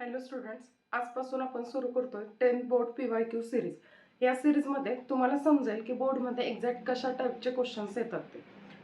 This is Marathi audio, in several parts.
हॅलो स्टुडंट्स आजपासून आपण सुरू करतोय tenth board P Y Q series या सिरीजमध्ये तुम्हाला समजेल की बोर्डमध्ये एक्झॅक्ट कशा टाईपचे क्वेश्चन्स येतात ते.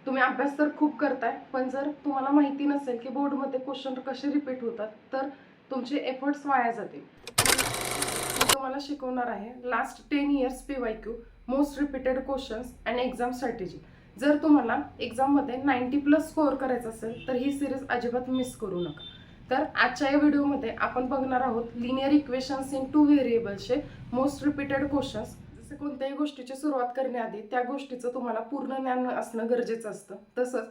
तुम्ही अभ्यास तर खूप करताय पण जर तुम्हाला माहिती नसेल की बोर्डमध्ये क्वेश्चन कसे रिपीट होतात तर तुमचे एफर्ट्स वाया जातील. मी तुम्हाला शिकवणार आहे last ten years P Y Q most repeated questions and exam strategy जर तुम्हाला एक्झाममध्ये नाईन्टी प्लस स्कोअर करायचं असेल तर ही सिरीज अजिबात मिस करू नका. तर आजच्या या व्हिडिओमध्ये आपण बघणार आहोत लिनियर इक्वेशन्स इन टू व्हेरिएबल्सचे मोस्ट रिपीटेड क्वेश्चन्स जसे कोणत्याही गोष्टीची सुरुवात करण्याआधी त्या गोष्टीचं तुम्हाला पूर्ण ज्ञान असणं गरजेचं असतं. तसंच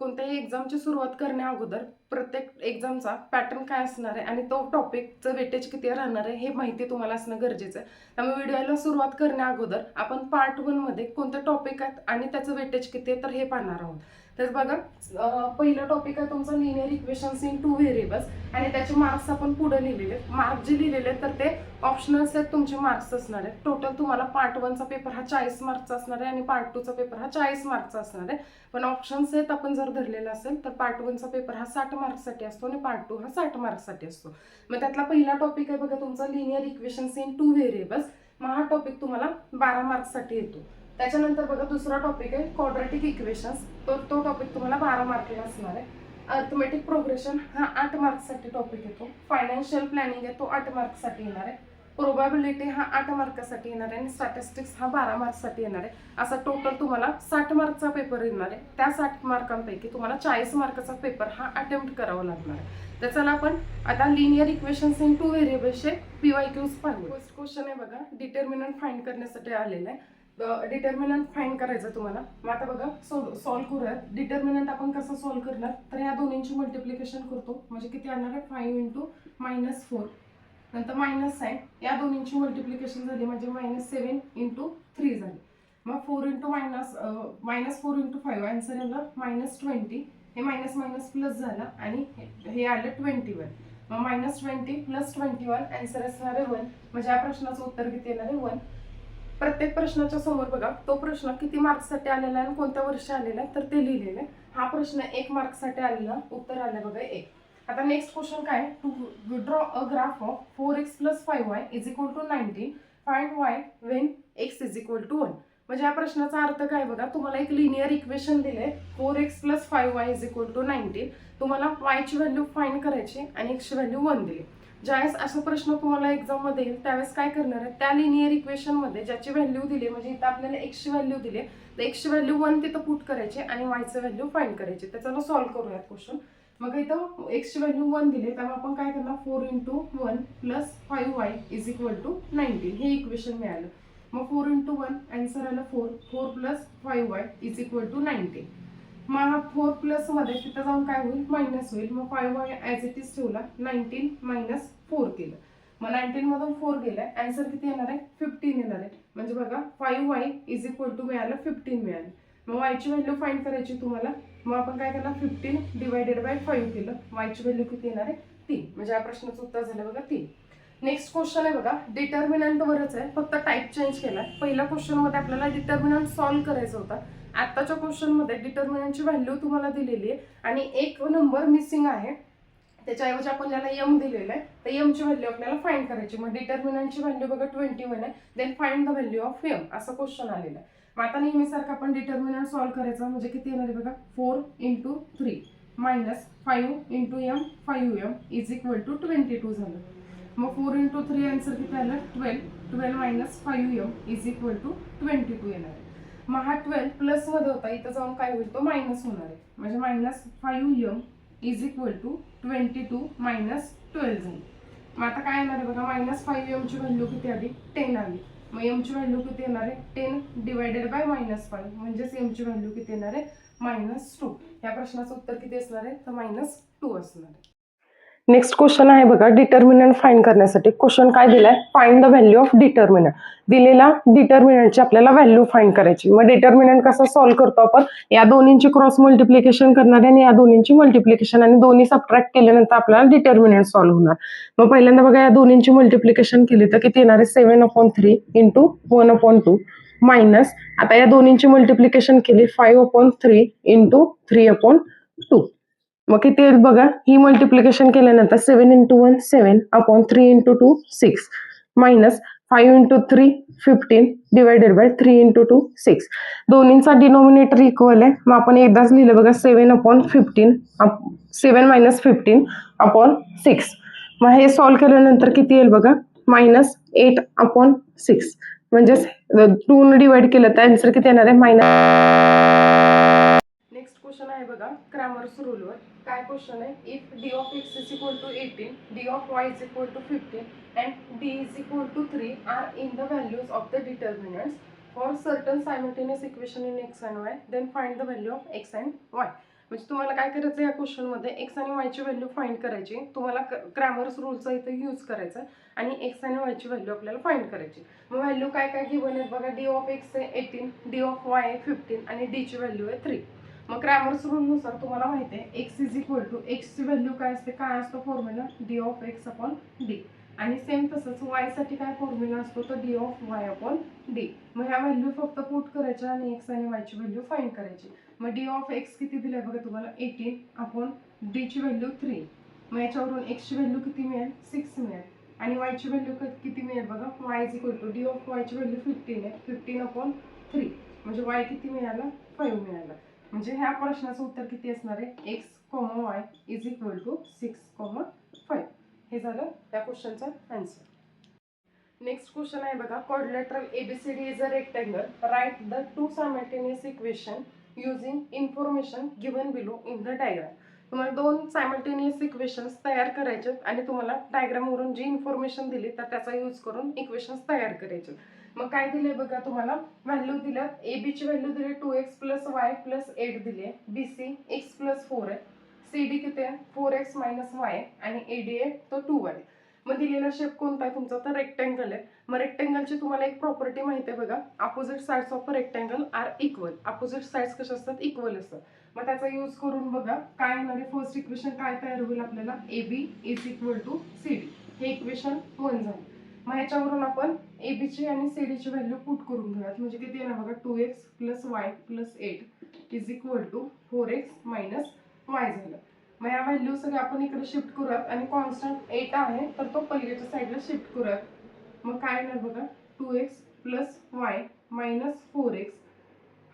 कोणत्याही एक्झामची सुरुवात करण्या अगोदर प्रत्येक एक्झामचा पॅटर्न काय असणार आहे आणि तो टॉपिकचं वेटेज किती राहणार आहे हे माहिती तुम्हाला असणं गरजेचं आहे. त्यामुळे व्हिडिओला सुरुवात करण्या अगोदर आपण पार्टमध्ये कोणते टॉपिक आहेत आणि त्याचं वेटेज किती आहे तर हे पाहणार आहोत. तर बघा पहिलं टॉपिक आहे तुमचं linear equations in two variables आणि त्याचे मार्क्स आपण पुढे लिहिलेले आहेत. मार्क जे लिहिलेले आहेत तर ते ऑप्शनल्स आहेत तुमचे मार्क्स असणार आहेत. टोटल तुम्हाला पार्ट वनचा पेपर हा चाळीस मार्कचा असणार आहे आणि पार्ट टूचा पेपर हा चाळीस मार्कचा असणार आहे. पण ऑप्शन्स आहेत आपण जर धरलेला असेल तर पार्ट वनचा पेपर हा साठ मार्क्ससाठी असतो आणि पार्ट टू हा साठ मार्क्ससाठी असतो. मग त्यातला पहिला टॉपिक आहे बघा तुमचा linear equations in two variables मग हा टॉपिक तुम्हाला बारा मार्क्ससाठी येतो. त्याच्यानंतर बघा दुसरा टॉपिक आहे क्वाड्रेटिक इक्वेशन्स तो तो टॉपिक तुम्हाला बारा मार्कला असणार आहे. अर्थमेटिक प्रोग्रेशन हा आठ मार्क्ससाठी टॉपिक येतो. फायनान्शियल प्लॅनिंग आहे तो आठ मार्क्ससाठी येणार आहे. प्रोबॅबिलिटी हा आठ मार्कासाठी येणार आहे. आणि स्टॅटिस्टिक्स हा बारा मार्क्ससाठी येणार आहे. असा टोटल तुम्हाला साठ मार्कचा पेपर येणार आहे. त्या साठ मार्कांपैकी तुम्हाला चाळीस मार्काचा पेपर हा अटेम्प्ट करावा लागणार आहे. तर चला आपण आता लिनियर इक्वेशन्स इन टू व्हेरिएबल्सचे पी वाय क्यूज पाहू फर्स्ट क्वेश्चन आहे बघा डिटर्मिनंट फाईंड करण्यासाठी आलेला आहे. डिटर्मिनंट फाईन करायचं तुम्हाला. मग आता बघा सॉल्व्ह करूयात. डिटर्मिनंट आपण कसं सॉल्व्ह करणार? तर या दोन्हींची मल्टिप्लिकेशन करतो. म्हणजे किती आणणार आहे? फाईव्ह इंटू मायनस फोर नंतर मायनस साईन या दोन्हींची मल्टिप्लिकेशन झाली. म्हणजे मायनस सेवन इंटू थ्री झाली. मग four into minus minus four into five answer येणार मायनस ट्वेंटी हे मायनस मायनस प्लस झालं आणि हे- हे आलं ट्वेंटी वन मग minus twenty plus twenty one answer असणार आहे वन म्हणजे या प्रश्नाचं उत्तर किती येणार आहे वन प्रत्येक प्रश्नाच्या समोर बघा तो प्रश्न किती मार्क्ससाठी आलेला आहे आणि कोणत्या वर्षी आलेला आहे तर ते लिहिलेलं आहे. हा प्रश्न एक मार्क्ससाठी आलेला उत्तर आलं बघा एक. आता नेक्स्ट क्वेश्चन काय to draw a graph of four x plus five y is equal to nineteen find y when x is equal to one म्हणजे या प्रश्नाचा अर्थ काय बघा तुम्हाला एक लिनियर इक्वेशन दिले four x plus five y is equal to nineteen तुम्हाला वायची व्हॅल्यू फाईंड करायची आणि एक्सची व्हॅल्यू वन दिली. ज्यावेळेस असा प्रश्न तुम्हाला एक्झाममध्ये येईल त्यावेळेस काय करणार आहे? त्या लिनियर इक्वेशनमध्ये ज्याची व्हॅल्यू दिली म्हणजे इथं आपल्याला एक्सची व्हॅल्यू दिली तर एक्सची व्हॅल्यू वन तिथं पुट करायची आणि वायचं व्हॅल्यू फाईंड करायची. त्याच्यानं सॉल्व्ह करूयात क्वेश्चन मग इथं एक्सची व्हॅल्यू वन दिली त्यामुळे आपण काय करणार? Four into one plus five y is equal to nineteen हे इक्वेशन मिळालं. मग फोर इंटू वन आन्सर आलं four four plus five y is equal to nineteen मग हा फोर प्लसमध्ये तिथं जाऊन काय होईल? मायनस होईल. मग five y as it is ठेवला. नाईन्टीन मायनस फोर केलं. मग नाईन्टीन मधून फोर गेलाय आन्सर किती येणार आहे? फिफ्टीन येणार आहे. म्हणजे बघा five y is equal to मिळालं फिफ्टीन मिळालं. मग वायची व्हॅल्यू फाईंड करायची तुम्हाला. मग आपण काय करणार फिफ्टीन डिवायडेड बाय फाईव्ह केलं. वायची व्हॅल्यू किती येणार आहे? तीन. म्हणजे या प्रश्नाचं उत्तर झालं बघा तीन. नेक्स्ट क्वेश्चन आहे बघा. डिटर्मिनंट वरच आहे. फक्त टाईप चेंज केला पहिल्या क्वेश्चनमध्ये आपल्याला डिटर्मिनंट सॉल्व्ह करायचा होता. आत्ताच्या क्वेश्चनमध्ये डिटर्मिनंटची व्हॅल्यू तुम्हाला दिलेली आहे आणि एक नंबर मिसिंग आहे. त्याच्याऐवजी आपण ज्याला यम दिलेलं आहे तर यमची व्हॅल्यू आपल्याला फाईंड करायची. मग डिटर्मिनंटची व्हॅल्यू बघा ट्वेंटी वन आहे. Then find the value of m असं क्वेश्चन आलेलं आहे. मग आता नेहमीसारखं आपण डिटर्मिनंट सॉल्व्ह करायचा. म्हणजे किती येणार आहे बघा? Four into three minus five into m five m is equal to twenty two झालं. मग फोर इंटू थ्री आन्सर किती आलं? Twelve twelve minus five m is equal to twenty two येणार आहे. मग हा ट्वेल्व प्लसमध्ये होता इथं जाऊन काय होईल? तो मायनस होणार आहे. म्हणजे minus five m is equal to twenty two minus twelve झाली. मग आता काय येणार आहे बघा? मायनस फाईव्ह एमची व्हॅल्यू किती आली? टेन आली. मग एमची व्हॅल्यू किती येणार आहे? Ten divided by minus five म्हणजेच एमची व्हॅल्यू किती येणार आहे? मायनस टू या प्रश्नाचं उत्तर किती असणार आहे? तर मायनस टू असणार आहे. नेक्स्ट क्वेश्चन आहे बघा डिटर्मिनंट फाईंड करण्यासाठी. क्वेश्चन काय दिलाय? Find the value of determinant दिलेला डिटर्मिनंटची आपल्याला व्हॅल्यू फाईंड करायची. मग डिटर्मिनंट कसं सॉल्व्ह करतो आपण? या दोन्हींची क्रॉस मल्टिप्लिकेशन करणार आणि या दोन्हींची मल्टिप्लिकेशन आणि दोन्ही सबट्रॅक्ट केल्यानंतर आपल्याला डिटर्मिनंट सॉल्व्ह होणार. मग पहिल्यांदा बघा या दोन्हींची मल्टिप्लिकेशन केली तर किती येणार आहे? Seven upon three into one upon two minus आता या दोन्हींची मल्टिप्लिकेशन केली five upon three into three upon two मग किती येईल बघा? ही मल्टिप्लिकेशन केल्यानंतर seven into one seven upon three into two six minus five into three fifteen divided by three into two six दोन्हींचा डिनोमिनेटर इक्वल आहे. मग आपण एकदाच लिहिलं बघा seven upon fifteen up seven minus fifteen upon six मग हे सॉल्व केल्यानंतर किती येईल बघा? मायनस एट अपॉन सिक्स म्हणजेच टू डिवाइड केलं तर आन्सर किती येणार आहे? मायनस नेक्स्ट क्वेश्चन आहे बघा क्रॅमर्स रूलवर काय क्वेश्चन आहे? If D of x is equal to eighteen D of y is equal to fifteen and D is equal to three are in the values of the determinants for certain simultaneous equation in x and y then find the value of x and y म्हणजे तुम्हाला काय करायचं या क्वेश्चनमध्ये एक्स आणि वायची व्हॅल्यू फाइंड करायची. तुम्हाला क्रॅमर्स रूलचा इथं यूज करायचा आणि एक्स आणि वायची व्हॅल्यू आपल्याला फाइंड करायची. मग व्हॅल्यू काय काय गिवन आहेत? बघा डी ऑफ एक्स आहे एटीन डी ऑफ वाय आहे फिफ्टीन आणि डीची व्हॅल्यू आहे थ्री मग क्रॅमर्स रूलनुसार तुम्हाला माहिती आहे एक्स इज इक्वल टू एक्सची व्हॅल्यू काय असते? काय असतो formula D of x upon D आणि सेम तसंच वायसाठी काय फॉर्म्युला असतो? तर D of y upon D मग ह्या व्हॅल्यू फक्त पुट करायच्या आणि एक्स आणि वायची व्हॅल्यू फाईंड करायची. मग डी ऑफ एक्स किती दिलं बघा तुम्हाला? एटीन अपॉन डीची व्हॅल्यू थ्री मग याच्यावरून एक्सची व्हॅल्यू किती मिळेल? सिक्स मिळेल. आणि वायची व्हॅल्यू किती मिळेल बघा? Y is equal to D of वायची value fifteen आहे. फिफ्टीन अपॉन थ्री म्हणजे वाय किती मिळाला? फाईव्ह मिळाला. म्हणजे ह्या प्रश्नाचं उत्तर किती असणार आहे? X comma y is equal to six comma five हे झालं त्या क्वेश्चनचं आन्सर नेक्स्ट क्वेश्चन आहे बघा quadrilateral A B C D is a rectangle write the two simultaneous equation using information given below in the diagram तुम्हाला दोन सायमल्टेनियस इक्वेशन्स तयार करायचे आणि तुम्हाला डायग्रामवरून जी इन्फॉर्मेशन दिली तर त्याचा यूज करून इक्वेशन्स तयार करायचे मग काय दिलंय बघा तुम्हाला? व्हॅल्यू दिलं. ए बीची व्हॅल्यू दिली. Two x plus y plus eight दिली आहे. B C x plus four आहे. सी डी किती आहे? फोर एक्स मायनस वाय आणि ए डी आहे तो टू वाय मग दिलेला शेप कोणता आहे तुमचा? तर रेक्टँगल आहे. मग रेक्टँगलची तुम्हाला एक प्रॉपर्टी माहिती आहे बघा. Opposite sides of a rectangle are equal opposite sides कशा असतात? इक्वल असतात. मग त्याचा यूज करून बघा. काय येणार आहे? फर्स्ट इक्वेशन काय तयार होईल आपल्याला? A B is equal to C D हे इक्वेशन वन झालं. मग ह्याच्यावरून आपण ए बीची आणि सी डीची व्हॅल्यू पुट करून घेऊयात. म्हणजे किती येणार बघा? Two x plus y plus eight is equal to four x minus y झालं. मग या व्हॅल्यू सगळ्या आपण इकडे शिफ्ट करूयात आणि कॉन्स्टंट एट आहे तर तो पलीकडच्या साईडला शिफ्ट करूयात. मग काय येणार बघा? Two x plus y minus four x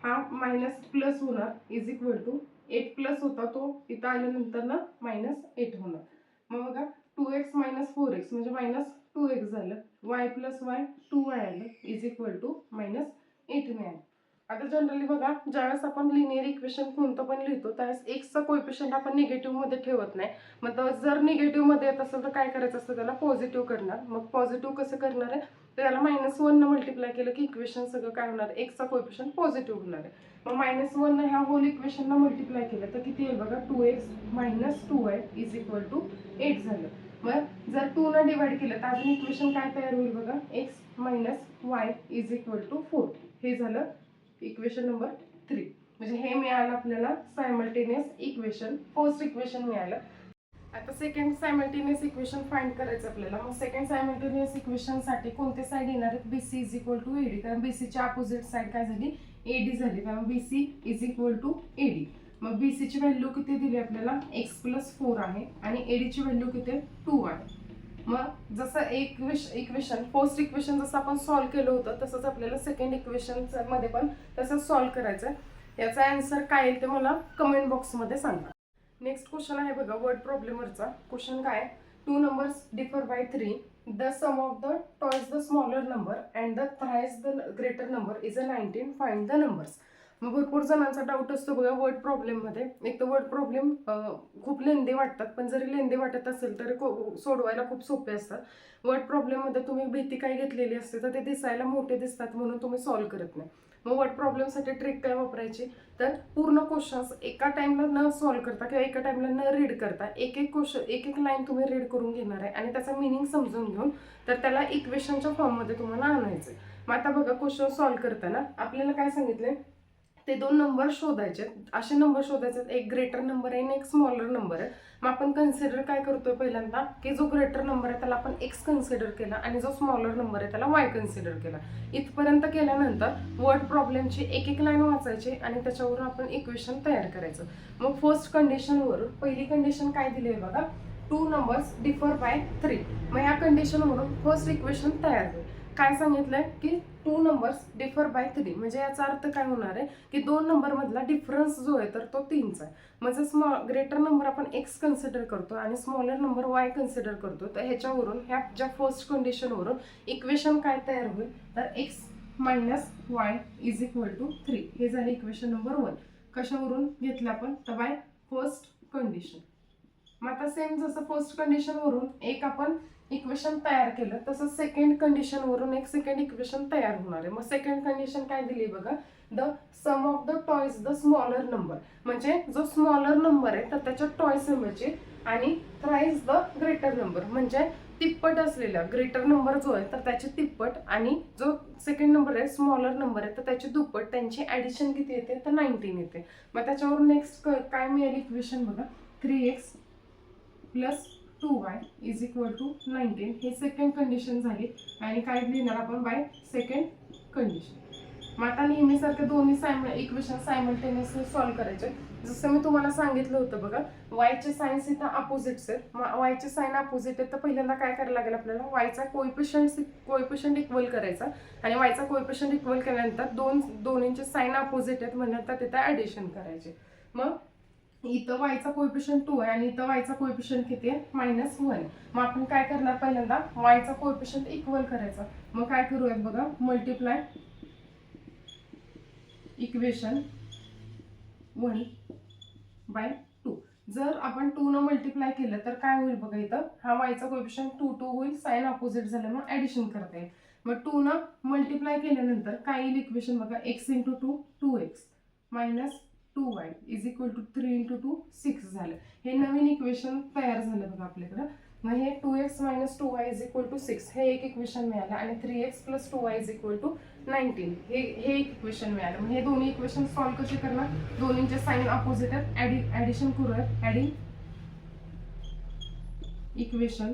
हा मायनस प्लस होणार is equal to eight plus होता तो. इथं आल्यानंतर ना मायनस एट होणार. मग बघा two x minus four x म्हणजे मायनस टू एक्स झालं. Y plus y two y आलं is equal to minus eighteen आलं आता जनरली बघा ज्यावेळेस आपण लिनियर इक्वेशन कोणतं पण लिहितो त्यावेळेस एक्सचा कोइफिशियंट आपण निगेटिव्हमध्ये ठेवत नाही. मग तर जर निगेटिव्हमध्ये येत असेल तर काय करायचं असतं त्याला? पॉझिटिव्ह करणार. मग पॉझिटिव्ह कसं करणार आहे? तर त्याला मायनस वननं मल्टिप्लाय केलं की इक्वेशन सगळं काय होणार एक्सचा कोइफिशियंट पॉझिटिव्ह होणार आहे. मग मायनस वननं ह्या होल इक्वेशनला मल्टिप्लाय केलं तर किती येईल बघा? Two x minus two y is equal to eight झालं. मग जर टू न डिवाइड केलं तर अजून इक्वेशन काय तयार होईल बघा? X minus y is equal to four हे झालं इक्वेशन नंबर थ्री म्हणजे हे मिळालं आपल्याला सायमल्टेनियस इक्वेशन फर्स्ट इक्वेशन मिळालं. आता सेकंड सायमल्टेनियस इक्वेशन फाइंड करायचं आपल्याला. मग सेकंड सायमल्टेनियस इक्वेशनसाठी कोणते साईड येणार आहेत? B C is equal to D कारण बी सीच्या अपोजिट साईड काय झाली? एडी झाली. कारण B C is equal to A D मग बी सीची व्हॅल्यू किती दिली आपल्याला? एक्स प्लस फोर आहे आणि एडीची व्हॅल्यू किती? आहे टू आहे. मग जसं एक विश इक्वेशन फर्स्ट इक्वेशन जसं आपण सॉल्व्ह केलं होतं तसंच आपल्याला सेकंड इक्वेशनमध्ये पण तसंच सॉल्व्ह करायचं आहे याचा आन्सर काय येईल ते मला कमेंट बॉक्समध्ये सांगा. नेक्स्ट क्वेश्चन आहे बघा वर्ड प्रॉब्लेमवरचा क्वेश्चन काय? Two numbers differ by three the sum of the twice the smaller number and the thrice the greater number is a nineteen find the numbers मग भरपूर जणांचा डाऊट असतो बघा वर्ड प्रॉब्लेममध्ये एक तर वर्ड प्रॉब्लेम खूप लेंदी वाटतात पण जरी लेंदी वाटत असेल तरी को- सोडवायला खूप सोपे असतात. वर्ड प्रॉब्लेममध्ये तुम्ही भीती काय घेतलेली असते तर ते दिसायला मोठे दिसतात म्हणून तुम्ही सॉल्व्ह करत नाही. मग वर्ड प्रॉब्लेमसाठी ट्रिक काय वापरायची? तर पूर्ण क्वेश्चन्स एका टाईमला न सॉल्व्ह करता किंवा एका टाईमला न रीड करता एक एक क्वेश्चन एक एक लाईन तुम्ही रीड करून घेणार आहे आणि त्याचा मिनिंग समजून घेऊन तर त्याला इक्वेशनच्या फॉर्ममध्ये तुम्हाला आणायचं आहे. मग आता बघा क्वेश्चन सॉल्व्ह करताना आपल्याला काय सांगितलंय? ते दोन नंबर शोधायचे. असे नंबर शोधायचे एक ग्रेटर नंबर आहे आणि एक स्मॉलर नंबर आहे. मग आपण कन्सिडर काय करतोय पहिल्यांदा? की जो ग्रेटर नंबर आहे त्याला आपण एक्स कन्सिडर केला आणि जो स्मॉलर नंबर आहे त्याला वाय कन्सिडर केला. इथपर्यंत केल्यानंतर वर्ड प्रॉब्लेमची एक एक लाईन वाचायची आणि त्याच्यावरून आपण इक्वेशन तयार करायचं. मग फर्स्ट कंडिशनवरून पहिली कंडिशन काय दिली आहे बघा? Two numbers differ by three मग ह्या कंडिशनवरून फर्स्ट इक्वेशन तयार होईल. काय सांगितलंय? की two numbers differ by three म्हणजे याचा अर्थ काय होणार आहे? की दोन नंबरमधला डिफरन्स जो आहे तर तो तीनचा आहे. म्हणजे स्मॉल ग्रेटर नंबर आपण एक्स कन्सिडर करतो आणि स्मॉलर नंबर वाय कन्सिडर करतो. तर ह्याच्यावरून ह्या ज्या फर्स्ट कंडिशनवरून इक्वेशन काय तयार होईल? तर x minus y is equal to three हे झाले इक्वेशन नंबर वन कशावरून घेतलं आपण? तर बाय फर्स्ट कंडिशन मग आता सेम जसं फर्स्ट कंडिशनवरून एक आपण इक्वेशन तयार केलं तसं सेकंड कंडिशनवरून एक सेकंड इक्वेशन तयार होणार आहे. मग सेकंड कंडिशन काय दिली बघा? The sum of the twice the smaller number म्हणजे जो स्मॉलर नंबर आहे तर त्याच्या टॉय म्हणजे आणि थ्राईज द ग्रेटर नंबर म्हणजे तिप्पट असलेला ग्रेटर नंबर जो आहे तर त्याचे तिप्पट आणि जो सेकंड नंबर आहे स्मॉलर नंबर आहे तर त्याची दुप्पट त्यांची ॲडिशन किती येते तर नाईन्टीन येते. मग त्याच्यावरून नेक्स्ट काय मिळेल इक्वेशन बघा? Three x plus two y is equal to nineteen. हे सेकंड कंडिशन झाली आणि काय लिहिणार आपण? बाय सेकंड कंडिशन मग आता नेहमीसारखे दोन्ही सायम इक्वेशन सायमल्टेनियसली सॉल्व्ह करायचे. जसं मी तुम्हाला सांगितलं होतं बघा वायचे सायन्स इथं अपोजिट्स आहेत मग वायचे साईन अपोजिट आहेत तर पहिल्यांदा काय करायला लागेल आपल्याला? वायचा कोइफिशियंट कोइफिशियंट इक्वल करायचा. आणि वायचा कोइफिशियंट इक्वल केल्यानंतर दोन दोन्हींचे साईन अपोजिट आहेत म्हणल्यानंतर तिथं ॲडिशन करायचे. मग इथं वायचा कोएफिशियंट टू आहे आणि इथं वायचा कोएफिशियंट किती आहे? मायनस वन मग आपण काय करणार पहिल्यांदा? वायचा कोएफिशियंट इक्वल करायचा. मग काय करूयात बघा? Multiply equation one by two जर आपण टू न मल्टिप्लाय केलं तर काय होईल बघा इथं? हा वायचा कोएफिशियंट टू टू होईल. साईन अपोजिट झालं मग ॲडिशन करता येईल. मग टू न मल्टिप्लाय केल्यानंतर काय येईल इक्वेशन बघा x into two two x minus two y is equal to three into two six झालं. हे नवीन इक्वेशन तयार झालं बघा आपल्याकडं. मग हे two x minus two y is equal to six हे एक इक्वेशन मिळालं आणि three x plus two y is equal to nineteen हे हे एक इक्वेशन मिळालं. मग हे दोन्ही इक्वेशन सॉल्व्ह कसे करणार? दोन्हींचे साईन अपोजिट आहेत. ॲडि ॲडिशन करूयात adding equation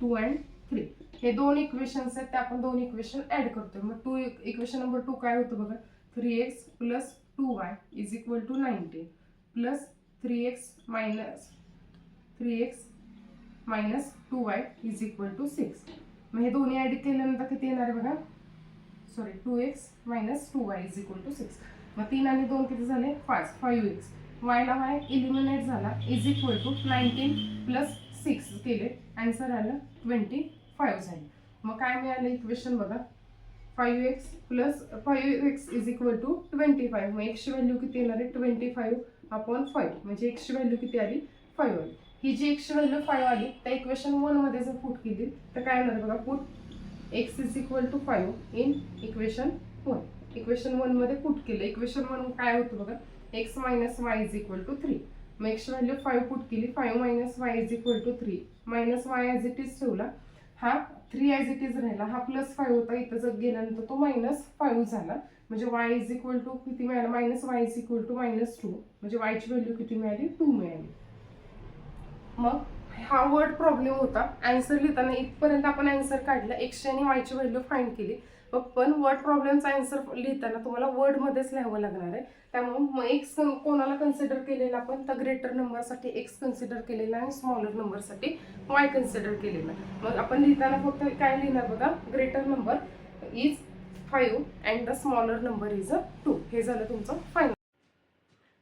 two and three हे दोन इक्वेशन्स आहेत. ते आपण दोन इक्वेशन ॲड करतोय. मग टू इक्वेशन नंबर टू काय होतं बघा? Three x plus two y is equal to nineteen plus three x minus three x minus two y is equal to six. मग हे दोन्ही ॲड केल्यानंतर किती येणार आहे बघा? Sorry two x minus two y is equal to six. मग तीन आणि दोन किती झाले? पाच. Five x. वायला वाय इलिमिनेट झाला. Is equal to nineteen plus six केले. आन्सर आलं ट्वेंटी फाईव्ह झाले. मग काय मिळालं इक्वेशन बघा? Five x plus five x is equal to twenty five मग एक्सची व्हॅल्यू किती येणार आहे? ट्वेंटी फाईव्ह अपॉन फाईव्ह म्हणजे एक्सची व्हॅल्यू किती आली? फाईव्ह आली. ही जी एक्सची व्हॅल्यू फाईव्ह आली त्या इक्वेशन वनमध्ये जर पुट केली तर काय होणार बघा? Put x is equal to five in equation one equation वनमध्ये पुट केलं. इक्वेशन वन काय होतं बघा? X minus y is equal to three मग एक्सची व्हॅल्यू फाईव्ह पुट केली. Five minus y is equal to three minus y as it is ठेवला हा थ्री ॲज इट इज राहिला हा प्लस फाईव्ह होता इथं जर गेल्यानंतर तो मायनस फाईव्ह झाला. म्हणजे वाय इज इक्वल टू किती मिळालं? Minus y is equal to minus two म्हणजे वायची व्हॅल्यू किती मिळाली? टू मिळाली. मग हा वर्ड प्रॉब्लेम होता. अँसर लिहिताना इथपर्यंत आपण अँसर काढला. एक्सचे आणि वायची व्हॅल्यू फाईंड केली. मग पण वर्ड प्रॉब्लेमचा आन्सर लिहिताना तुम्हाला वर्डमध्येच लिहावं लागणार आहे. त्यामुळे मग एक्स कोणाला कन्सिडर केलेला आपण तर ग्रेटर नंबरसाठी एक्स कन्सिडर केलेला आणि स्मॉलर नंबरसाठी वाय कन्सिडर केलेला. मग आपण लिहिताना फक्त काय लिहिणार बघा greater number is five and the smaller number is a two हे झालं तुमचं फायनल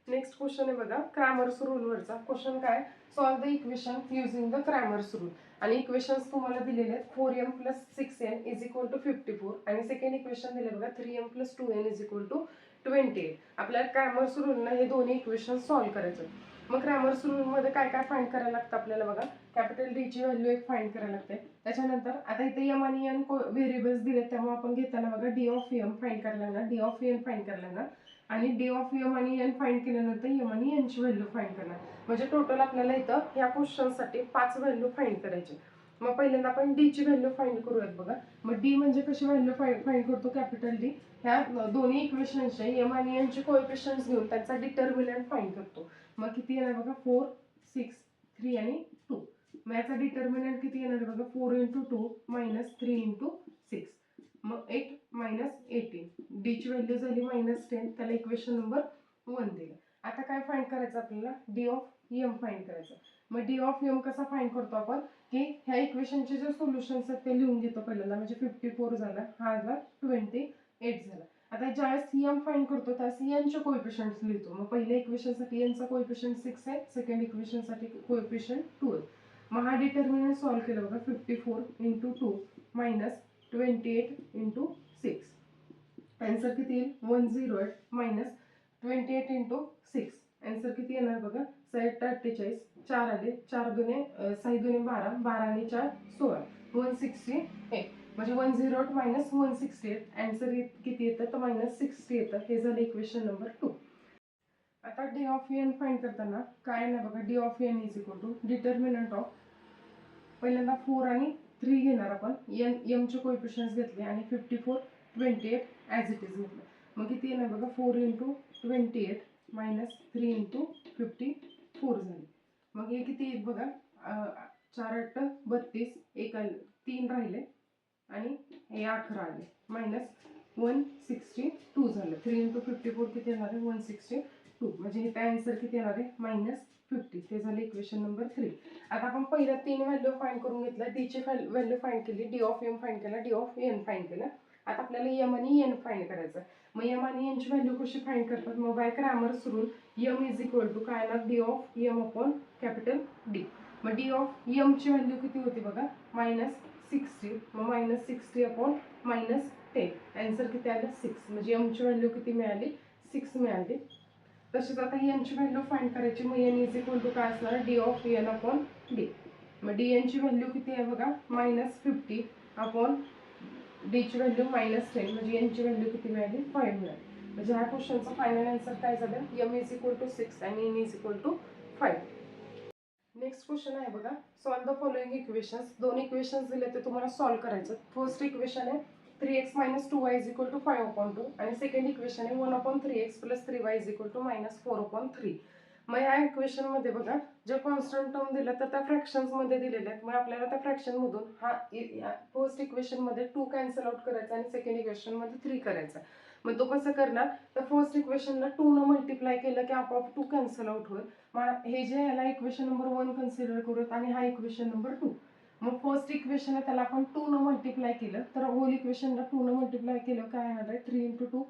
नेक्स्ट क्वेश्चन आहे बघा. क्रॅमर्स रूलवरचा क्वेश्चन काय? Solve the equation using the Cramer's rule आणि इक्वेशन्स तुम्हाला दिलेले आहेत four M plus six N is equal to fifty four आणि सेकंड इक्वेशन दिले बघा three M plus two N is equal to twenty eight आपल्याला क्रॅमर्स रूलनं हे दोन्ही इक्वेशन सॉल्व्ह करायचं मग क्रॅमर्स रूलमध्ये काय काय फाईंड करायला लागतं आपल्याला बघा? कॅपिटल डीची व्हॅल्यू एक फाईंड करायला लागते. त्याच्यानंतर आता इथे एम आणि एन व्हेरिएबल्स दिलेत त्यामुळे आपण घेताना बघा डी ऑफ एम फाईंड करायला लागणार. डी ऑफ एन फाईंड करायला लागणार. आणि डे ऑफ एम आणि एन फाईंड केल्यानंतर एम आणि एनची व्हॅल्यू फाईंड करणार. म्हणजे टोटल आपल्याला इथं ह्या क्वेश्चनसाठी पाच व्हॅल्यू फाईंड करायचे. मग पहिल्यांदा आपण डीची व्हॅल्यू फाईंड करूयात बघा. मग डी म्हणजे कशी व्हॅल्यू फाइंड करतो कॅपिटल डी ह्या दोन्ही इक्वेशनचे एम आणि एन चे घेऊन त्यांचा डिटर्मिनंट फाईंड करतो. मग किती येणार बघा? फोर सिक्स थ्री आणि टू मग याचा डिटर्मिनंट किती येणार आहे बघा? Four into two minus three into six मग एट मायनस एटीन डीची व्हॅल्यू झाली मायनस टेन त्याला इक्वेशन नंबर वन दिलं. आता काय फाईंड करायचं आपल्याला? डी ऑफ एम फाईंड करायचं. मग डी ऑफ एम कसा फाईंड करतो आपण? की ह्या इक्वेशनचे जे सोल्युशन्स आहेत ते लिहून घेतो पहिल्यांदा. म्हणजे फिफ्टी फोर झाला हा झाला ट्वेंटी एट झाला. आता ज्यावेळेस एम फाईंड करतो त्यावेळेस एनचे कोएफिशियंट्स लिहितो. मग पहिल्या इक्वेशनसाठी एनचा कोएफिशियंट सिक्स आहे. सेकंड इक्वेशनसाठी कोएफिशियंट टू आहे. मग हा डिटर्मिनंट सॉल्व्ह केलं बघा. Fifty four into two minus twenty eight into six. Answer किती येईल? One zero eight minus twenty eight into six answer किती येणार बघा? साईट अठ्ठेचाळीस चार आले. चार दुने सहा साई दुने बारा. बारा आणि चार सोळा. वन सिक्स्टी एट म्हणजे one zero eight minus one sixty eight answer किती येतं? तर मायनस सिक्स्टी येतं. हे झालं इक्वेशन नंबर टू आता डी ऑफ एन फाईंड करताना काय ना बघा? D of N is equal to determinant of पहिल्यांदा फोर आणि थ्री घेणार आपण. एन एमचे कोइपिशन्स घेतले आणि fifty four twenty eight as it is म्हटलं. मग किती येणार बघा? Four into twenty eight minus three into fifty four झाली. मग हे किती येत बघा? चार आठ बत्तीस एक आले तीन राहिले आणि हे अकरा आले. मायनस वन सिक्स्टी टू झालं. थ्री इंटू फिफ्टी फोर किती येणार आहे? वन सिक्स्टी टू म्हणजे हे आन्सर किती येणार आहे? मायनस फिफ्टी ते झालं इक्वेशन नंबर थ्री आता आपण पहिल्या तीन व्हॅल्यू फाइंड करून घेतल्या डीची व्हॅल्यू फाइंड केली. डी ऑफ एम फाईन केला. डी ऑफ एन फाईन केला. आता आपल्याला यम आणि एन फाईंड करायचं. मग यम आणि एनची व्हॅल्यू कशी फाईंड करतात? मग बाय ग्रामर सुरून यम इज इक्वल टू काय ना? D of M upon capital D मग डी ऑफ यमची व्हॅल्यू किती होती बघा? मायनस सिक्स्टी मग minus sixty upon minus ten answer किती आलं? सिक्स म्हणजे यमची व्हॅल्यू किती मिळाली? सिक्स मिळाली. तसेच आता एनची व्हॅल्यू फाईंड करायची. मग एन इज इक्वल टू काय असणार? D of N upon D मग डी एनची व्हॅल्यू किती आहे बघा? मायनस फिफ्टी अपॉन डीची व्हॅल्यू मायनस टेन म्हणजे एनची व्हॅल्यू किती मिळाली? फाईव्ह मिळाली. म्हणजे ह्या क्वेश्चनचा फायनल आन्सर काय झालं? M is equal to six आणि N is equal to five next question आहे बघा. सॉल्व द फॉलोइंग इक्वेशन्स दोन इक्वेशन्स दिले ते तुम्हाला सॉल्व करायचं फर्स्ट इक्वेशन आहे three X minus two Y is equal to five upon two आणि सेकंड इक्वेशन आहे one upon three X plus three Y is equal to minus four upon three मग ह्या इक्वेशनमध्ये बघा जे कॉन्स्टंट टर्म दिलं तर त्या फ्रॅक्शन्समध्ये दिलेल्या आहेत. मग आपल्याला त्या फ्रॅक्शनमधून हा फर्स्ट इक्वेशनमध्ये टू कॅन्सल आउट करायचा आणि सेकंड इक्वेशनमध्ये थ्री करायचा. मग तो कसं करणार? तर फर्स्ट इक्वेशनला टू न मल्टिप्लाय केलं की आपोआप टू कॅन्सल आउट होईल. मग हे जे याला इक्वेशन नंबर वन कन्सिडर करूत आणि हा इक्वेशन नंबर टू मग फर्स्ट इक्वेशन त्याला आपण टू न मल्टिप्लाय केलं तर होल इक्वेशनला टू न मल्टिप्लाय केलं काय येणार आहे three into two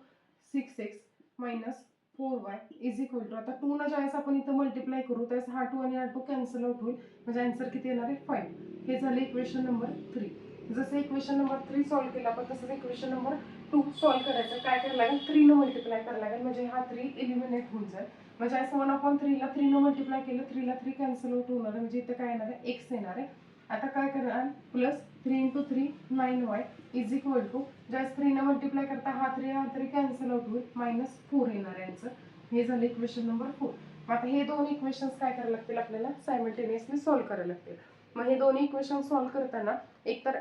six X minus four Y is equal to आता टू न ज्यावेळेस आपण इथं मल्टिप्लाय करू त्यावेळेस हा टू आणि हा टू कॅन्सल आउट होईल. म्हणजे आन्सर किती येणार आहे? फाईव्ह हे झालं इक्वेशन नंबर थ्री जसं इक्वेशन नंबर थ्री सॉल्व्ह केलं आपण तसंच इक्वेशन नंबर टू सॉल्व्ह करायचं. काय करायला लागेल? थ्री न मल्टिप्लाय करायला लागेल. म्हणजे हा थ्री एलिमिनेट होऊन जाईल. म्हणजे असं वन अपॉन थ्रीला थ्री न मल्टिप्लाय केलं थ्रीला थ्री कॅन्सल आउट होणार आहे. म्हणजे इथं काय येणार आहे? एक्स येणार आहे. आता काय करणार? Plus three into three nine Y is equal to ज्यावेळेस थ्री मल्टिप्लाय करता हा थ्री हा थ्री कॅन्सल आउट होईल. मायनस फोर येणार यांचं हे झालं इक्वेशन नंबर फोर मग आता हे दोन इक्वेशन्स काय करायला लागतील आपल्याला? सायमल्टेनियसली सॉल्व्ह करायला लागतील. मग हे दोन्ही इक्वेशन सॉल्व्ह करताना एकतर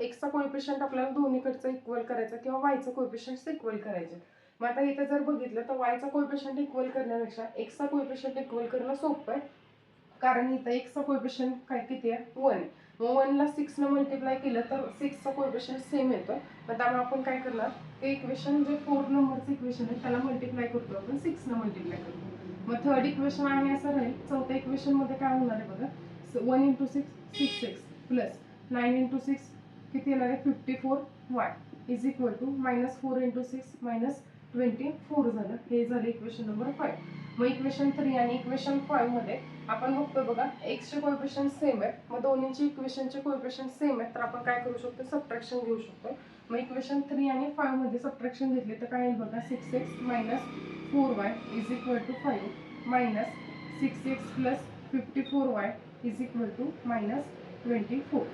एक्सचा कोएफिशियंट आपल्याला दोन्हीकडचं इक्वल करायचं किंवा वायचं कोएफिशियंट इक्वल करायचे. मग आता इथं जर बघितलं तर वायचा कोएफिशियंट इक्वल करण्यापेक्षा एक्सचा कोएफिशियंट इक्वल करणं सोपं आहे. कारण इथं एक्सचा कोएफिशियंट काय किती आहे? वन आहे मग वनला सिक्सनं मल्टिप्लाय केलं तर सिक्सचा कोएफिशियंट सेम येतो मग त्यामुळे आपण काय करणार? ते इक्वेशन जे फोर नंबरचं इक्वेशन आहे त्याला मल्टिप्लाय करतो आपण. सिक्सनं मल्टिप्लाय करतो मग थर्ड इक्वेशन आहे असं राहील. चौथ्या इक्वेशनमध्ये काय होणार आहे बघा? One into six six X plus nine into six किती येणार आहे? Fifty four Y is equal to minus four into six minus twenty four झालं. हे झालं इक्वेशन नंबर फाईव्ह मग इक्वेशन थ्री आणि इक्वेशन फाईव्हमध्ये आपण बघतो बघा एक्सचे कोएफिशियंट सेम आहे मग दोन्हीचे इक्वेशनचे कोएफिशियंट सेम आहेत तर आपण काय करू शकतो? सबट्रॅक्शन घेऊ शकतो. मग इक्वेशन थ्री आणि फाईव्हमध्ये सबट्रॅक्शन घेतले तर काय येईल बघा? Six X minus four Y is equal to five minus six X plus fifty four Y is equal to minus twenty four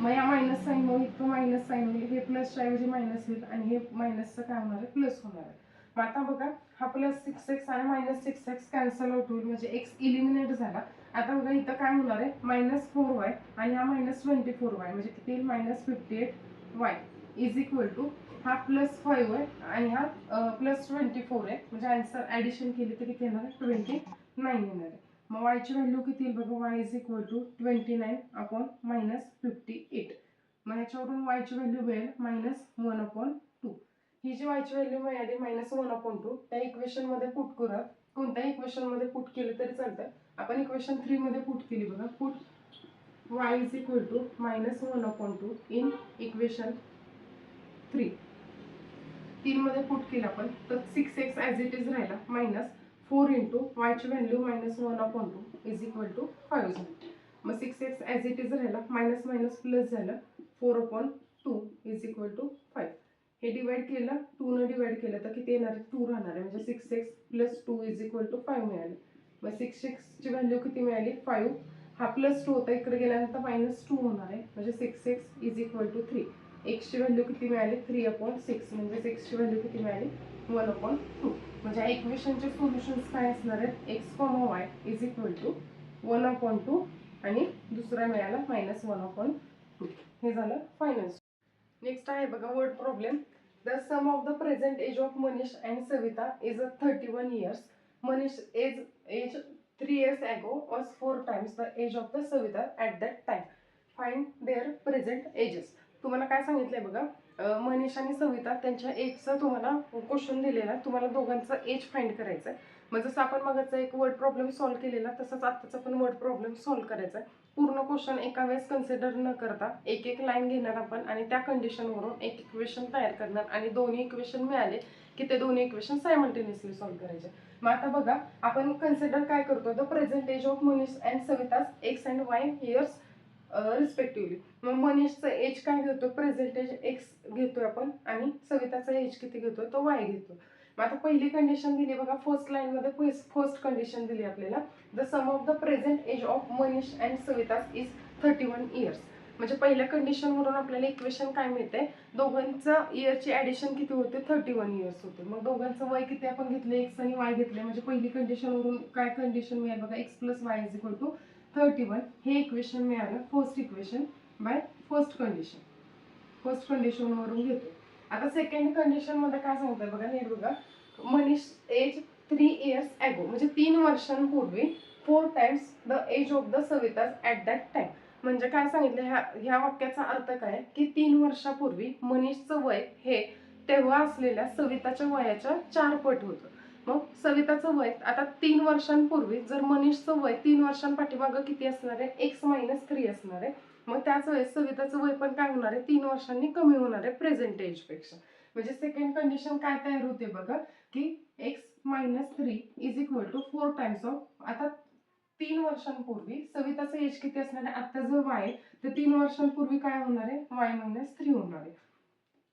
मग या मायनस साईनमुळे तो मायनस साईन होईल हे प्लसच्या ऐवजी मायनस होईल आणि हे मायनसचं काय होणार आहे? प्लस होणार आहे. मग आता बघा हा प्लस सिक्स एक्स आणि minus six X cancel out होईल. म्हणजे एक्स इलिमिनेट झाला. आता बघा इथं काय होणार आहे? मायनस फोर वाय आणि हा मायनस ट्वेंटी फोर वाय म्हणजे किती येईल? Minus fifty eight Y is equal to हा प्लस फाईव्ह आहे आणि हा प्लस ट्वेंटी फोर आहे म्हणजे आन्सर ॲडिशन केली तर किती येणार आहे? ट्वेंटी नाईन येणार आहे. मग वायची व्हॅल्यू किती येईल? बघा Y is equal to twenty nine upon minus fifty eight मग ह्याच्यावरून वायची व्हॅल्यू मिळेल मायनस वन अपॉन ही जी वायची व्हॅल्यू मिळाली मायनस वन अपॉन टू त्या इक्वेशनमध्ये पुट करा कोणत्याही इक्वेशनमध्ये पुट केलं तरी चालतं? आपण इक्वेशन थ्रीमध्ये पुट केली बघा. Put Y is equal to minus one upon two in equation three तीनमध्ये पुट केलं आपण तर six X as it is राहिला minus four into वायची value minus one upon two is equal to five झाली मग six X as it is राहिला मायनस मायनस प्लस झालं four upon two is equal to five हे डिवाइड केलं टू न डिवाइड केलं तर किती येणार? आहे टू राहणार आहे. म्हणजे six X plus two is equal to five मिळाले. मग सिक्स एक्सची व्हॅल्यू किती मिळाली? फाईव्ह हा प्लस टू होता. इकडे गेल्यानंतर मायनस टू होणार आहे. म्हणजे six X is equal to three एक्सची value किती मिळाली? थ्री अपॉन सिक्स म्हणजे सिक्सची व्हॅल्यू किती मिळाली? वन अपॉन टू म्हणजे इक्वेशनचे सोल्युशन्स काय असणार आहेत? X comma Y is equal to one upon two आणि दुसरा मिळाला मायनस वन अपॉन टू हे झालं फायनल नेक्स्ट आहे बघा word problem the sum of the present age of Manish and Savita is a thirty one years Manish age age three years ago was four times the age of the Savita at that time find their present ages तुम्हाला काय सांगितलंय बघा? मनीष आणि सविता त्यांच्या एजचं तुम्हाला क्वेश्चन दिलेला आहे. तुम्हाला दोघांचं एज फाईंड करायचं आहे मग जसं आपण मगाचा एक वर्ड प्रॉब्लेम सॉल्व्ह केलेला तसंच आत्ताचा पण वर्ड प्रॉब्लेम सॉल्व्ह करायचा आहे पूर्ण क्वेश्चन एका वेळेस कन्सिडर न करता एक एक लाईन घेणार आपण आणि त्या कंडिशनवरून एक इक्वेशन तयार करणार आणि दोन्ही इक्वेशन मिळाले की ते दोन्ही इक्वेशन सायमल्टेनियसली सॉल्व्ह करायचे. मग आता बघा आपण कन्सिडर काय करतो the present age of Manish and Savita's X and Y years respectively मग मनीषचं एज काय घेतो प्रेझेंट एज एक्स घेतोय आपण आणि सविताचा एज किती घेतो तो वाय घेतो मग आता पहिली कंडिशन दिली बघा फर्स्ट लाईनमध्ये फर्स्ट कंडिशन दिली आपल्याला. The sum of the present age of Manish and Savita's is thirty one years म्हणजे पहिल्या कंडिशनवरून आपल्याला इक्वेशन काय मिळते दोघांचं इयरची ॲडिशन किती होते? थर्टी वन इयर्स होते. मग दोघांचं वय किती आपण घेतले? एक्स आणि वाय घेतले. म्हणजे पहिली कंडिशनवरून काय कंडिशन मिळेल बघा? X plus Y is equal to thirty one हे इक्वेशन मिळालं. First equation by first condition first कंडिशनवरून घेतो. आता सेकंड कंडिशनमध्ये काय सांगतोय बघा नीट बघा. Manish age three years ago म्हणजे तीन वर्षांपूर्वी four times the age of the Savita's at that time म्हणजे काय सांगितलं ह्या ह्या वाक्याचा अर्थ काय? की तीन वर्षापूर्वी मनीषचं वय हे तेव्हा असलेल्या सविताच्या वयाच्या चार पट होतं. मग सविताचं वय आता तीन वर्षांपूर्वी जर मनीषचं वय तीन वर्षांपाठीमागं किती असणार आहे? एक्स मायनस थ्री असणार आहे. मग त्याच वेळेस सविताचं वय पण काय होणार आहे? तीन वर्षांनी कमी होणार आहे प्रेझेंट एजपेक्षा म्हणजे सेकंड कंडिशन काय तयार होते बघा की X minus three is equal to four times of आता तीन वर्षांपूर्वी सविताचं एज किती असणार आहे? आता जर वाय तर तीन वर्षांपूर्वी काय होणार आहे? वाय मायनस थ्री होणार आहे.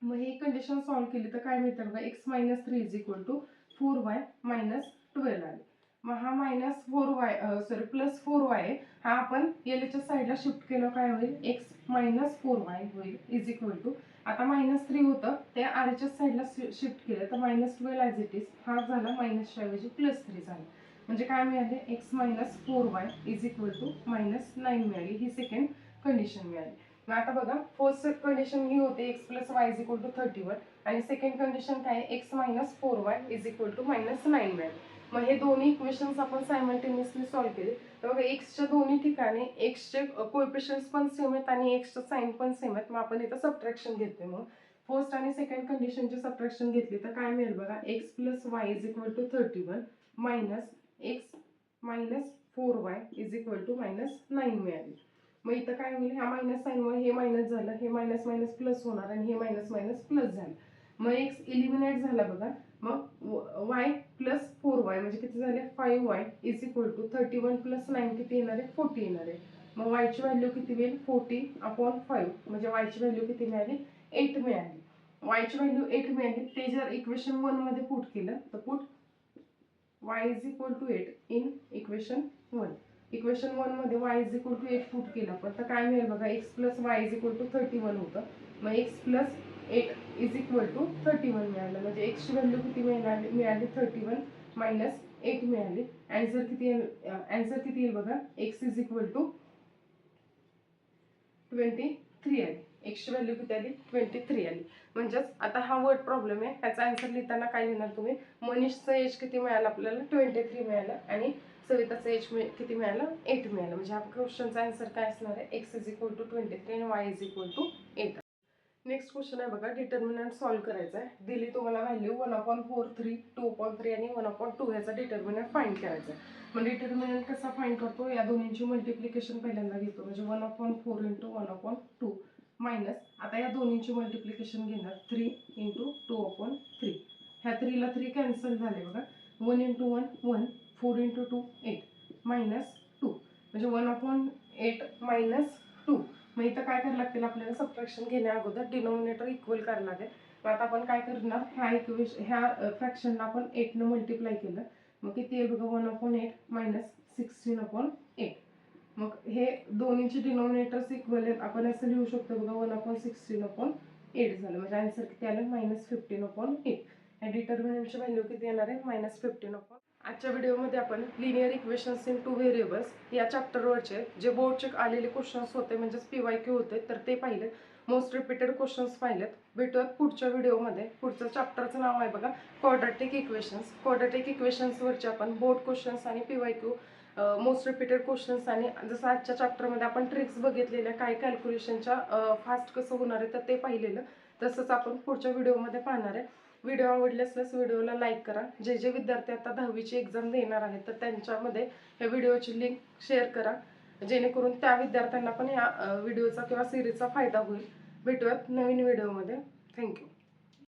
मग ही कंडिशन सॉल्व्ह केली तर काय मिळतं बघा? X minus three is equal to four Y minus twelve आले मग हा minus four Y sorry plus four Y हा आपण एलच्या साईडला शिफ्ट केलं काय होईल? एक्स मायनस फोर वाय होईल इज इक्वल टू आता मायनस थ्री होतं ते आरच्या साईडला शिफ्ट केलं तर minus twelve as it is हा झाला मायनसच्या ऐवजी प्लस थ्री झाला. म्हणजे काय मिळाले? X minus four Y is equal to minus nine मिळाली. ही सेकंड कंडिशन मिळाली. मग आता बघा फर्स्ट कंडिशन ही होते X plus Y is equal to thirty one आणि सेकंड कंडिशन काय X minus four Y is equal to minus nine मिळाली. मग हे दोन्ही इक्वेशन्स आपण सायमल्टेनियसली सॉल्व्ह केले. तर बघा एक्सच्या दोन्ही ठिकाणी एक्सचे कोएफिशियन्स पण सेम आहेत आणि एक्सचं साईन पण सेम आहेत. मग आपण इथं सबट्रॅक्शन घेतोय मग. फर्स्ट आणि सेकंड कंडिशनची सबट्रॅक्शन घेतली तर काय मिळेल बघा? X plus Y is equal to thirty one minus X minus four Y is equal to minus nine मिळाली. मग इथं काय होईल? ह्या मायनस साईनमुळे हे मायनस झालं हे मायनस मायनस प्लस होणार आणि हे मायनस मायनस प्लस झालं. मग एक्स इलिमिनेट झाला बघा. मग वाय वाय म्हणजे किती झाले? Five Y is equal to thirty one plus nine किती येणार आहे फोर्टी येणार. आहे मग वायची व्हॅल्यू किती मिळेल? फोर्टी अपॉन फाईव्ह म्हणजे वायची व्हॅल्यू किती मिळाली? एट मिळाली. वायची व्हॅल्यू एट मिळाली. ते जर इक्वेशन वनमध्ये पुट केलं तर put Y is equal to eight in equation one equation वनमध्ये Y is equal to eight put केलं पण तर काय मिळेल बघा? X plus Y is equal to thirty one होतं. मग X plus eight is equal to thirty one मिळालं. म्हणजे एक्सची व्हॅल्यू किती मिळाली? मिळाली थर्टी वन मायनस एट मिळाली. अँसर किती येईल? अँसर किती येईल बघा. X is equal to twenty three आली एक्सची व्हॅल्यू किती आली? ट्वेंटी थ्री आली. म्हणजेच आता हा वर्ड प्रॉब्लेम आहे. ह्याचा आन्सर लिहिताना काय लिहिणार तुम्ही? मनीषचं एज किती मिळालं आपल्याला? ट्वेंटी थ्री मिळालं. आणि सविताचं एज किती मिळालं? एट मिळालं. म्हणजे हा क्वेश्चनचा आन्सर काय असणार आहे? X is equal to twenty three आणि Y is equal to eight next question आहे बघा डिटर्मिनंट सॉल्व्ह करायचा आहे. दिली तुम्हाला value one upon four three two upon three आणि वन अपॉन टू ह्याचा डिटर्मिनंट फाईंड करायचा आहे. मग डिटर्मिनंट कसा फाईंड करतो? या दोन्हींची मल्टिप्लिकेशन पहिल्यांदा घेतो. म्हणजे one upon four into one upon two minus आता या दोन्हींची मल्टिप्लिकेशन घेणार. Three into two upon three ह्या थ्रीला थ्री कॅन्सल झाले बघा. One into one one four into two eight minus two म्हणजे one upon eight minus two मग इथं काय करायला लागतील? आपल्याला सबट्रॅक्शन घेण्या अगोदर डिनोमिनेटर इक्वल करायला लागेल. मग आता आपण काय करणार? ह्या इक्वेश ह्या फ्रॅक्शनला आपण एटनं मल्टिप्लाय केलं. मग किती येईल बघा? One upon eight minus sixteen upon eight मग हे दोन्हीचे डिनोमिनेटर्स इक्वल आहेत. आपण असं लिहू शकतो बघा one upon sixteen upon eight झालं. म्हणजे आन्सर किती आलं? मायनस फिफ्टीन अपॉन एट या डिटर्मिनंटची व्हॅल्यू किती येणार आहे? मायनस फिफ्टीन अपॉन आजच्या व्हिडिओमध्ये आपण linear equations in two variables या चॅप्टरवरचे जे बोर्डचे आलेले क्वेश्चन्स होते म्हणजेच पी वाय क्यू होते तर ते पाहिले. मोस्ट रिपीटेड क्वेश्चन्स पाहिलेत. भेटूयात पुढच्या व्हिडिओमध्ये. पुढचं चॅप्टरचं नाव आहे बघा क्वाड्रॅटिक इक्वेशन्स क्वाड्रॅटिक इक्वेशन्सवरचे आपण बोर्ड क्वेश्चन्स आणि P Y Q most repeated questions आणि जसं आजच्या चॅप्टरमध्ये आपण ट्रिक्स बघितलेल्या काय कॅल्क्युलेशनच्या फास्ट कसं होणार आहे तर ते पाहिलेलं. तसंच आपण पुढच्या व्हिडिओमध्ये पाहणार आहे. व्हिडिओ आवडले असल्यास व्हिडिओला लाईक करा. जे जे विद्यार्थी आता दहावीची एक्झाम देणार आहेत तर त्यांच्यामध्ये या व्हिडिओची लिंक शेअर करा. जेणेकरून त्या विद्यार्थ्यांना पण या व्हिडिओचा किंवा सिरीजचा फायदा होईल. भेटूयात नवीन व्हिडिओमध्ये. थँक्यू